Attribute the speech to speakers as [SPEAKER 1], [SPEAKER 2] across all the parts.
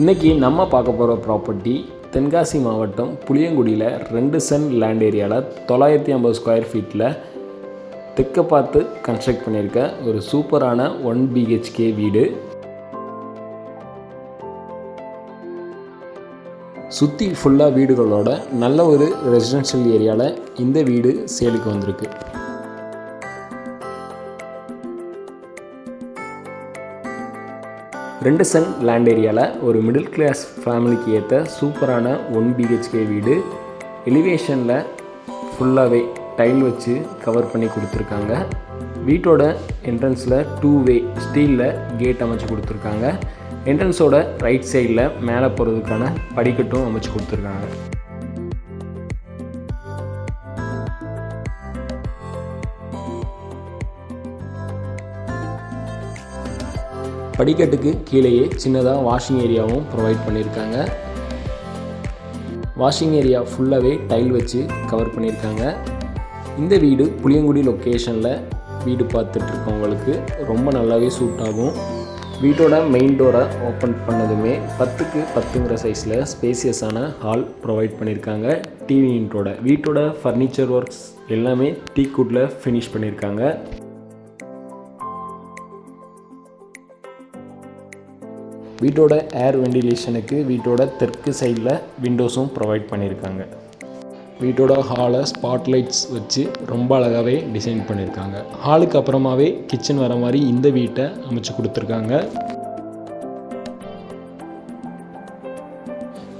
[SPEAKER 1] இன்றைக்கி நம்ம பார்க்க போகிற ப்ராப்பர்ட்டி தென்காசி மாவட்டம் புளியங்குடியில் ரெண்டு சென்ட் லேண்ட் ஏரியாவில் தொள்ளாயிரத்தி ஐம்பது ஸ்கொயர் ஃபீட்டில் தெற்க பார்த்து கன்ஸ்ட்ரக்ட் பண்ணியிருக்க ஒரு சூப்பரான ஒன் பிஹெச்கே வீடு. சுற்றி ஃபுல்லாக வீடுகளோட நல்ல ஒரு ரெசிடென்ஷியல் ஏரியாவில் இந்த வீடு சேலுக்கு வந்திருக்கு. ரெண்டு சென்ட் லேண்ட் ஏரியாவில் ஒரு மிடில் கிளாஸ் ஃபேமிலிக்கு ஏற்ற சூப்பரான ஒன் பிஹெச்கே வீடு. எலிவேஷனில் ஃபுல்லாகவே டைல் வச்சு கவர் பண்ணி கொடுத்துருக்காங்க. வீட்டோட என்ட்ரன்ஸில் டூ வே ஸ்டீலில் கேட் அமைச்சு கொடுத்துருக்காங்க. என்ட்ரன்ஸோட ரைட் சைடில் மேலே போகிறதுக்கான படிக்கட்டும் அமைச்சு கொடுத்துருக்காங்க. படிக்கட்டுக்கு கீழேயே சின்னதாக வாஷிங் ஏரியாவும் ப்ரொவைட் பண்ணியிருக்காங்க. வாஷிங் ஏரியா ஃபுல்லாகவே டைல் வச்சு கவர் பண்ணியிருக்காங்க. இந்த வீடு புளியங்குடி லொக்கேஷனில் வீடு பார்த்துட்ருக்கவங்களுக்கு ரொம்ப நல்லாவே சூட் ஆகும். வீட்டோட மெயின் டோரை ஓப்பன் பண்ணதுமே பத்துக்கு பத்துங்கிற சைஸில் ஸ்பேசியஸான ஹால் ப்ரொவைட் பண்ணியிருக்காங்க. டிவி யூனிட்டோட வீட்டோட ஃபர்னிச்சர் ஒர்க்ஸ் எல்லாமே டீக்குட்டில் ஃபினிஷ் பண்ணியிருக்காங்க. வீட்டோட ஏர் வெண்டிலேஷனுக்கு வீட்டோட தெற்கு சைடில் விண்டோஸும் ப்ரொவைட் பண்ணியிருக்காங்க. வீட்டோட ஹாலை ஸ்பாட்லைட்ஸ் வச்சு ரொம்ப அழகாகவே டிசைன் பண்ணியிருக்காங்க. ஹாலுக்கு அப்புறமாவே கிச்சன் வர மாதிரி இந்த வீட்டை அமைச்சு கொடுத்துருக்காங்க.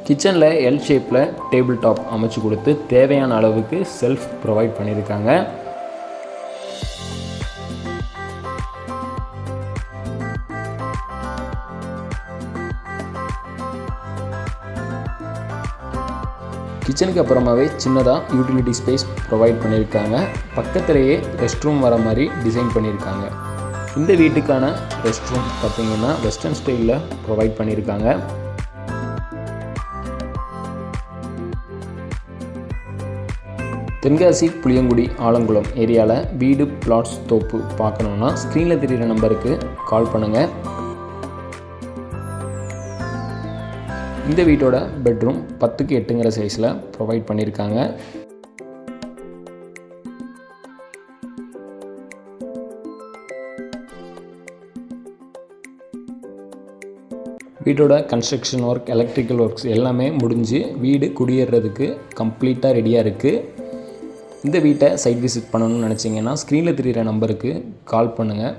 [SPEAKER 1] கிச்சனில் எல் ஷேப்பில் டேபிள் டாப் அமைச்சு கொடுத்து தேவையான அளவுக்கு செல்ஃப் ப்ரொவைட் பண்ணியிருக்காங்க. கிச்சனுக்கு அப்புறமாவே சின்னதாக யூட்டிலிட்டி ஸ்பேஸ் ப்ரொவைட் பண்ணியிருக்காங்க. பக்கத்துலேயே ரெஸ்ட் ரூம் வர மாதிரி டிசைன் பண்ணியிருக்காங்க. இந்த வீட்டுக்கான ரெஸ்ட் ரூம் பார்த்திங்கன்னா வெஸ்டர்ன் ஸ்டைலில் ப்ரொவைட் பண்ணியிருக்காங்க. தென்காசி புளியங்குடி ஆலங்குளம் ஏரியாவில் வீடு பிளாட்ஸ் தோப்பு பார்க்கணுன்னா ஸ்க்ரீனில் தெரிகிற நம்பருக்கு கால் பண்ணுங்கள் இந்த வீட்டோட பெட்ரூம் பத்துக்கு எட்டுங்கிற சைஸில் ப்ரொவைட் பண்ணியிருக்காங்க வீட்டோட கன்ஸ்ட்ரக்ஷன் ஒர்க் எலக்ட்ரிக்கல் ஒர்க்ஸ் எல்லாமே முடிஞ்சு வீடு குடியேறதுக்கு கம்ப்ளீட்டாக ரெடியாக இருக்குது இந்த வீட்டை சைட் விசிட் பண்ணணும்னு நினச்சிங்கன்னா ஸ்க்ரீனில் தெரிகிற நம்பருக்கு கால் பண்ணுங்கள்